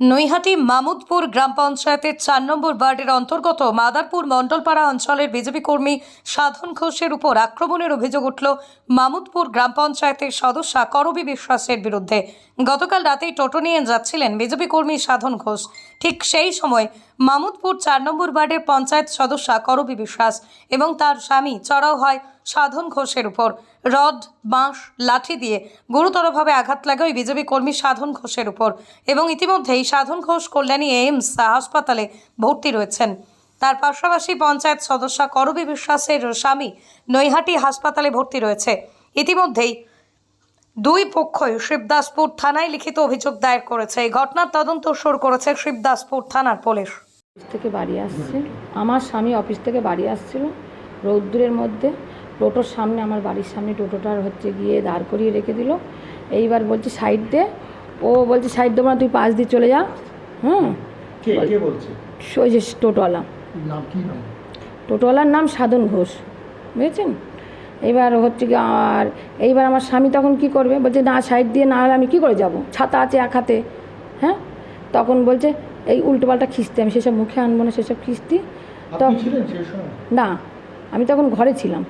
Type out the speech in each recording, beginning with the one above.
নৈহাটি মামুদপুর গ্রাম পঞ্চায়েতের চার নম্বর ওয়ার্ডের অন্তর্গত মাদারপুর মণ্ডলপাড়া অঞ্চলের বিজেপি কর্মী সাধন ঘোষের উপর আক্রমণের অভিযোগ উঠল মামুদপুর গ্রাম পঞ্চায়েতের সদস্যা করবী বিশ্বাসের বিরুদ্ধে। গতকাল রাতেই টোটো নিয়ে যাচ্ছিলেন বিজেপি কর্মী সাধন ঘোষ। ঠিক সেই সময় মামুদপুর চার নম্বর ওয়ার্ডের পঞ্চায়েত সদস্যা করবী বিশ্বাস এবং তার স্বামী চড়াও হয় সাধন ঘোষের উপর। রড, বাঁশ, লাঠি দিয়ে গুরুতরভাবে আঘাত লাগে ওই বিজেপি কর্মী সাধন ঘোষের উপর এবং ইতিমধ্যেই সাধন ঘোষ, কল্যাণী এইমস হাসপাতালে ভর্তি রয়েছেন। তার পাশাপাশি পঞ্চায়েত সদস্যা করবী বিশ্বাসের স্বামী নৈহাটি হাসপাতালে ভর্তি রয়েছে। ইতিমধ্যেই দুই পক্ষই শিবদাসপুর থানায় লিখিত অভিযোগ দায়ের করেছে। এই ঘটনার তদন্ত শুরু করেছে শিবদাসপুর থানার পুলিশ। অফিস থেকে বাড়ি আসছে। আমার স্বামী অফিস থেকে বাড়ি আসছিল। রৌদ্রের মধ্যে টোটোর সামনে আমার বাড়ির সামনে টোটোটার হচ্ছে গিয়ে দাঁড় করিয়ে রেখে দিল। এইবার বলছে সাইড দে। ও বলছে সাইড দেবো না তুই পাশ দিয়ে চলে যা। হুম? কে কে বলছে? ওই যে টোটোওয়ালা। নাম কি নাম? টোটোওয়ালার নাম সাধন ঘোষ। বুঝেছেন? এবার হচ্ছে কি আর এইবার আমার স্বামী তখন কি করবে? বলছে না সাইড দিয়ে না হলে আমি কী করে যাব? ছাতা আছে এক হাতে। হ্যাঁ? তখন বলছে এই উল্টোপাল্টা খিস্তি আমি সেসব মুখে আনব না সেসব খিস্তি। না আমি তখন ঘরে ছিলাম।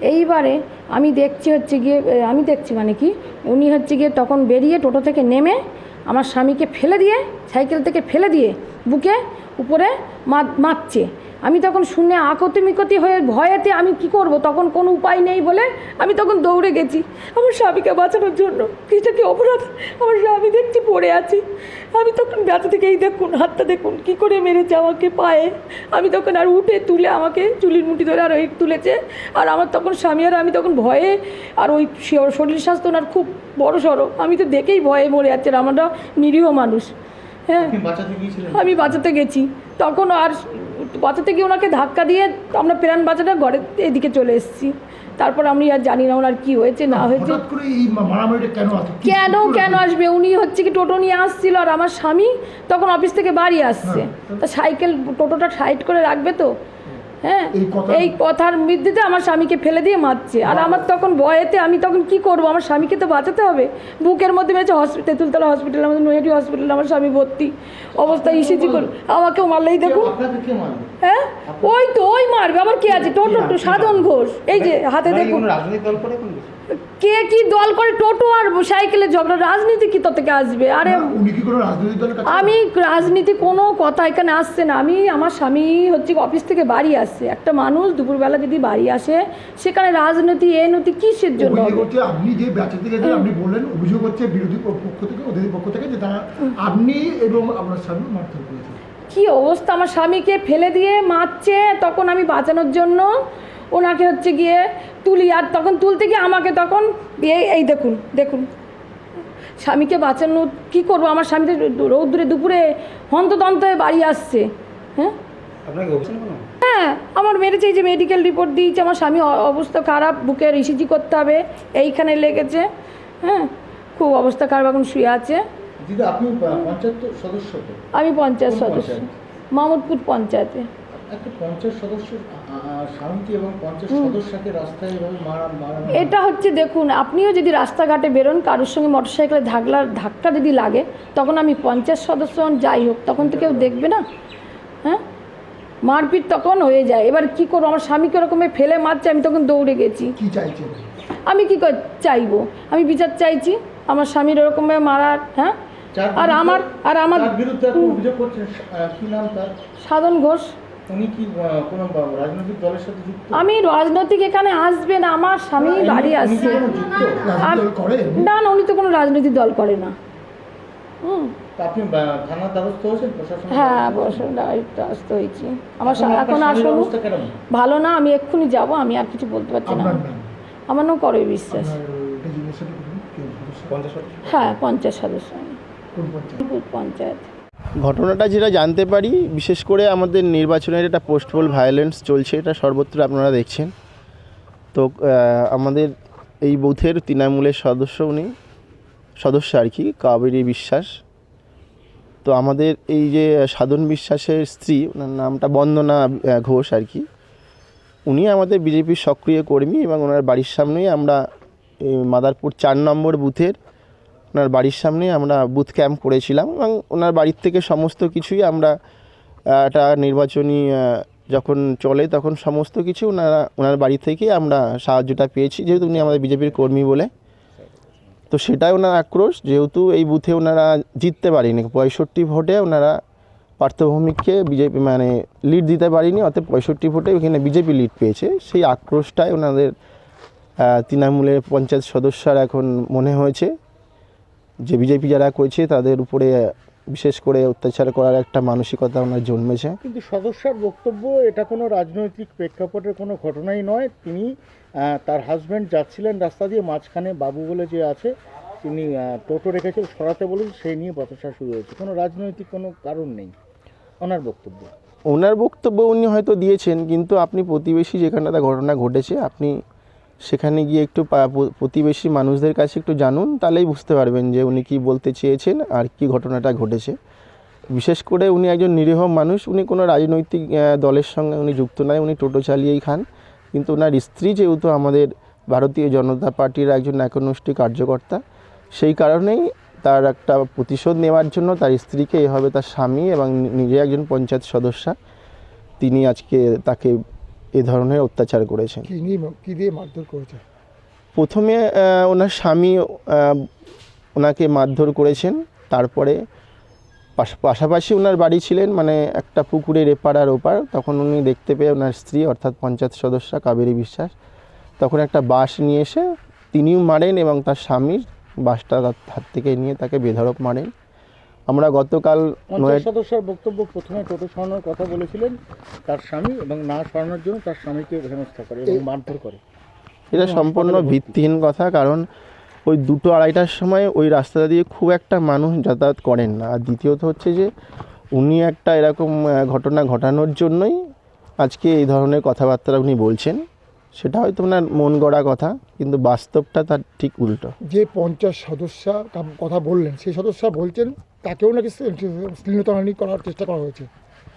এইবারে আমি দেখছি হচ্ছে গিয়ে আমি দেখছি মানে কি উনি হচ্ছে গিয়ে তখন বেরিয়ে টোটো থেকে নেমে আমার স্বামীকে ফেলে দিয়ে সাইকেল থেকে ফেলে দিয়ে বুকে উপরে মারছে। আমি তখন শুনে আকতি মিকতি হয়ে ভয়েতে আমি কি করব? তখন কোনো উপায় নেই বলে আমি তখন দৌড়ে গেছি। আমার স্বামীকে বাঁচানোর জন্য। এটা কি অপরাধ। আমার স্বামী দেখছি পড়ে আছি। আমি তখন ব্যথা থেকে এই দেখুন হাতটা দেখুন কি করে মেরেছে আমাকে পায়ে। আমি তখন আর উঠে তুলে আমাকে চুলির মুঠি ধরে আর ওই তুলেছে। আর আমার তখন স্বামী আর আমি তখন ভয়ে আর ওই শরীর স্বাস্থ্য ওনার খুব বড় সড়ো। আমি তো দেখেই ভয়ে মরে যাচ্ছে আর আমরা নিরীহ মানুষ। হ্যাঁ? আমি বাঁচাতে গেছি। তখন আর বাঁচাতে গিয়ে ওনাকে ধাক্কা দিয়ে আমরা প্রাণ বাঁচাটা ঘরে এদিকে চলে এসেছি। তারপর আমি আর জানি না ওনার কি হয়েছে না হয়েছে। কেন কেন? আসবে? উনি হচ্ছে কি টোটো নিয়ে আসছিল আর আমার স্বামী তখন অফিস থেকে বাড়ি আসছে। হ্যাঁ। তা সাইকেল টোটোটা সাইড করে রাখবে তো? হ্যাঁ এই কথার মৃত্যুতে আমার স্বামীকে ফেলে দিয়ে মারছে। আর আমার তখন বয়েতে আমি তখন কি করব? আমার স্বামীকে তো বাঁচাতে হবে। বুকের মধ্যে মেয়েছে হসপিটাল তেঁতুলতলা হসপিটাল আমাদের নৈহাটি হসপিটাল আমার স্বামী ভর্তি অবস্থা ইসিজি করে আমাকেও মারলেই দেখুন। হ্যাঁ? ওই তো ওই মারবে। আবার কি আছে? টোটো সাধন ঘোষ। এই যে হাতে দেখুন। কে কি দল করে? টোটো আর সাইকেলে ঝগড়া রাজনীতি কি তো থেকে আসবে? আরে আমি রাজনীতি কোনো কথা এখানে আসছে না। আমি আমার স্বামী হচ্ছে অফিস থেকে বাড়ি আসছে। একটা মানুষ দুপুরবেলা যদি বাড়ি আসে সেখানে রাজনীতি এ নতি কিসের জন্য? আপনি যে আপনি বললেন অভিযোগ হচ্ছে বিরোধী পক্ষ থেকে ওদের পক্ষ থেকে যে তারা আপনি এবং আপনার স্বামী মারধর করেছেন। কি অবস্থা? আমার স্বামীকে ফেলে দিয়ে মারছে তখন আমি বাঁচানোর জন্য ওনাকে হচ্ছে গিয়ে তুলি আর তখন তুলতে গিয়ে আমাকে তখন এই এই দেখুন দেখুন। স্বামীকে বাঁচানো কি করব? আমার স্বামী তো রৌদ্রে দুপুরে হন্তদন্ত হয়ে বাড়ি আসছে। হ্যাঁ? হ্যাঁ আমার মেরেছে এই যে মেডিকেল রিপোর্ট দিয়েছে আমার স্বামী অবস্থা খারাপ বুকের ইসিজি করতে হবে এইখানে লেগেছে। হ্যাঁ খুব অবস্থা খারাপ এখন শুয়ে আছে। আমি পঞ্চায়েত সদস্য? মামুদপুর পঞ্চায়েতে। এটা হচ্ছে দেখুন আপনিও যদি রাস্তাঘাটে বেরোন কারোর সঙ্গে মোটরসাইকেলে ধাকলার ধাক্কা যদি লাগে তখন আমি পঞ্চায়েত সদস্য যাই হোক তখন তো কেউ দেখবে না। হ্যাঁ? মারপিট তখন হয়ে যায়। এবার কি করব? আমার স্বামীকে ওরকমে ফেলে মারছে আমি তখন দৌড়ে গেছি। আমি কি করে চাইব? আমি বিচার চাইছি আমার স্বামীর ওরকমভাবে মারার হ্যাঁ? আর আমার আর আমার সাধন ঘোষ। উনি কি কোনো রাজনৈতিক দলের সাথে যুক্ত? আমি রাজনৈতিক এখানে আসবে না আমার স্বামী বাড়ি আসছে। করে না না উনি তো কোনো রাজনৈতিক দল করে না। হুম। আপনি থানার দ্বারস্থ হয়েছেন? প্রশাসন হ্যাঁ হয়েছি। আমার এখন আসুন। ভালো না আমি এক্ষুনি যাব আমি আর কিছু বলতে পারছি না। আপনার নাম? আমার নাম করবে বিশ্বাস? হ্যাঁ পঞ্চায়েত? সদস্য পঞ্চায়েত। ঘটনাটা যেটা জানতে পারি, বিশেষ করে আমাদের নির্বাচনের একটা পোস্টপোল ভায়োলেন্স চলছে, এটা সর্বত্র আপনারা দেখছেন। তো আমাদের এই বুথের তৃণমূলের সদস্য উনি, সদস্য আর কি, কাবেরী বিশ্বাস। তো আমাদের এই যে সাধন বিশ্বাসের স্ত্রী, ওনার নামটা বন্দনা ঘোষ আর কি, উনি আমাদের বিজেপির সক্রিয় কর্মী এবং ওনার বাড়ির সামনেই আমরা মাদারপুর চার নম্বর বুথের ওনার বাড়ির সামনে আমরা বুথ ক্যাম্প করেছিলাম এবং ওনার বাড়ির থেকে সমস্ত কিছুই আমরা একটা নির্বাচনী যখন চলে তখন সমস্ত কিছু ওনারা, ওনার বাড়ি থেকেই আমরা সাহায্যটা পেয়েছি, যেহেতু উনি আমাদের বিজেপির কর্মী বলে। তো সেটাই ওনার আক্রোশ, যেহেতু এই বুথে ওনারা জিততে পারেনি। পঁয়ষট্টি ভোটে ওনারা পার্থভৌমিককে বিজেপি মানে লিড দিতে পারেনি অর্থাৎ পঁয়ষট্টি ভোটে ওখানে বিজেপি লিড পেয়েছে। সেই আক্রোশটাই ওনাদের তৃণমূলের পঞ্চায়েত সদস্যরা এখন মনে হয়েছে। যে বিজেপি যারা করছে তাদের উপরে বিশেষ করে অত্যাচার করার একটা মানসিকতা ওনার জন্মেছে। কিন্তু সদস্যার বক্তব্য এটা কোনো রাজনৈতিক প্রেক্ষাপটের কোনো ঘটনাই নয়। তিনি তার হাজব্যান্ড যাচ্ছিলেন রাস্তা দিয়ে মাঝখানে বাবু বলে যে আছে তিনি টোটো রেখেছেন সরাতে বলুন সেই নিয়ে বচসা শুরু হয়েছে। কোনো রাজনৈতিক কোনো কারণ নেই। ওনার বক্তব্য? ওনার বক্তব্য উনি হয়তো দিয়েছেন কিন্তু আপনি প্রতিবেশী যেখানটাতে ঘটনা ঘটেছে আপনি সেখানে গিয়ে একটু প্রতিবেশী মানুষদের কাছে একটু জানুন, তাহলেই বুঝতে পারবেন যে উনি কি বলতে চেয়েছেন আর কি ঘটনাটা ঘটেছে। বিশেষ করে উনি একজন নিরীহ মানুষ, উনি কোনো রাজনৈতিক দলের সঙ্গে উনি যুক্ত নয় উনি টোটো চালিয়েই খান। কিন্তু ওনার স্ত্রী যেহেতু আমাদের ভারতীয় জনতা পার্টির একজন একনষ্টি কার্যকর্তা, সেই কারণেই তার একটা প্রতিশোধ নেওয়ার জন্য তার স্ত্রীকে এভাবে তার স্বামী এবং নিজে একজন পঞ্চায়েত সদস্য, তিনি আজকে তাকে এ ধরনের অত্যাচার করেছেন। কি নিয়ে কি দিয়ে মারধর করেছে? প্রথমে ওনার স্বামী ওনাকে মারধর করেছেন। তারপরে পাশ- পাশাপাশি ওনার বাড়ি ছিলেন মানে একটা পুকুরের এপার আর ওপার। তখন উনি দেখতে পেয়ে ওনার স্ত্রী অর্থাৎ পঞ্চায়েত সদস্য কাবেরী বিশ্বাস তখন একটা বাঁশ নিয়ে এসে তিনিও মারেন এবং তার স্বামীর বাঁশটা তার হাত থেকে নিয়ে তাকে বেধড়ক মারেন। আমরা গতকাল পঞ্চায়েত নয়- সদস্যার বক্তব্য প্রথমে টোটো সরানোর কথা বলেছিলেন তার স্বামী এবং না সরানোর জন্য তার স্বামীকে হেনস্থা করে এবং মারধর করে। এটা সম্পূর্ণ ভিত্তিহীন কথা কারণ ওই দুটো আড়াইটার সময় ওই রাস্তা দিয়ে খুব একটা মানুষ যাতায়াত করেন না। আর দ্বিতীয়ত হচ্ছে যে উনি একটা এরকম ঘটনা ঘটানোর জন্যই আজকে এই ধরনের কথাবার্তা উনি বলছেন। সেটা হয়তো ওনার মন গড়া কথা কিন্তু বাস্তবটা তার ঠিক উল্টো। যে পঞ্চাশ সদস্য কথা বললেন সেই সদস্য বলছেন তাকেও নাকি শ্লীলতাহানি করার চেষ্টা করা হয়েছে।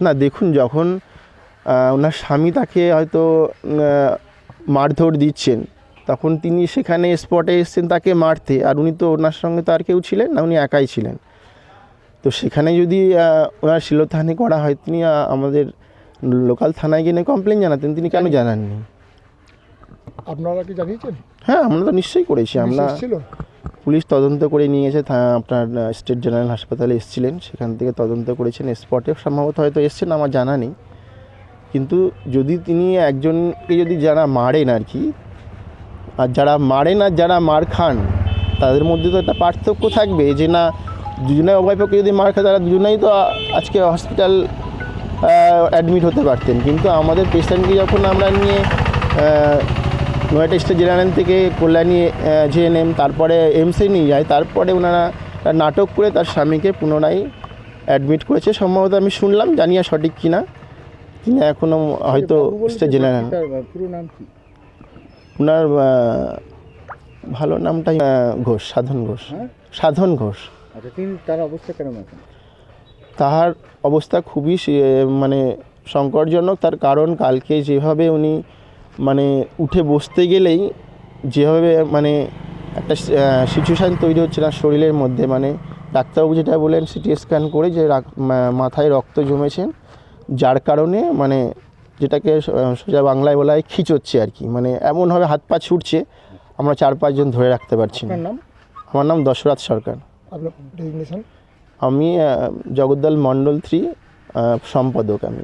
না দেখুন যখন ওনার স্বামী তাকে হয়তো মারধর দিচ্ছেন তখন তিনি সেখানে স্পটে এসছেন তাকে মারতে আর উনি তো ওনার সঙ্গে তো আর কেউ ছিলেন না উনি একাই ছিলেন। তো সেখানে যদি ওনার শিলতাহানি করা হয় তিনি আমাদের লোকাল থানায় গিয়ে কমপ্লেন জানাতেন তিনি কেন জানাননি? আপনারা কি জানিয়েছেন? হ্যাঁ আমরা তো নিশ্চয়ই করেছি। আমরা ছিল পুলিশ তদন্ত করে নিয়ে থা- আপনার স্টেট জেনারেল হাসপাতালে এসেছিলেন। সেখান থেকে তদন্ত করেছেন স্পটে। সম্ভবত হয়তো এসছেন আমার জানা নেই। কিন্তু যদি তিনি একজনকে যদি যারা মারেন আর কি আর যারা মারেন আর যারা মার খান তাদের মধ্যে তো একটা পার্থক্য থাকবে যে না দুজনে উভয় পক্ষে যদি মার খায় তারা দুজনেই তো আজকে হসপিটাল অ্যাডমিট হতে পারতেন। কিন্তু আমাদের পেশেন্টকে যখন আমরা নিয়ে নয়টা স্টেট জেনারেল থেকে কল্যাণী জেএনএম তারপরে এমসে নিয়ে যায়। তারপরে ওনারা নাটক করে তার স্বামীকে পুনরায় অ্যাডমিট করেছে। সম্ভবত আমি শুনলাম জানি না সঠিক কিনা। তিনি এখনও হয়তো স্টেট জেনারেল পুরো নাম কি? ওনার ভালো নামটাই ঘোষ সাধন ঘোষ। হ্যাঁ? সাধন ঘোষ। আচ্ছা তার অবস্থা তাহার অবস্থা খুবই মানে সংকটজনক। তার কারণ কালকে যেভাবে উনি মানে উঠে বসতে গেলেই যেভাবে মানে একটা সিচুয়েশান তৈরি হচ্ছে না শরীরের মধ্যে। মানে ডাক্তারবাবু যেটা বলেন সিটি স্ক্যান করে যে মাথায় রক্ত জমেছেন যার কারণে মানে যেটাকে সোজা বাংলায় বলা হয় খিচোচ্ছে আর কি। মানে এমনভাবে হাত পা ছুটছে আমরা চার পাঁচজন ধরে রাখতে পারছি না। আমার নাম দশরথ সরকার। আমি জগদ্দল মণ্ডল থ্রি সম্পাদক আমি।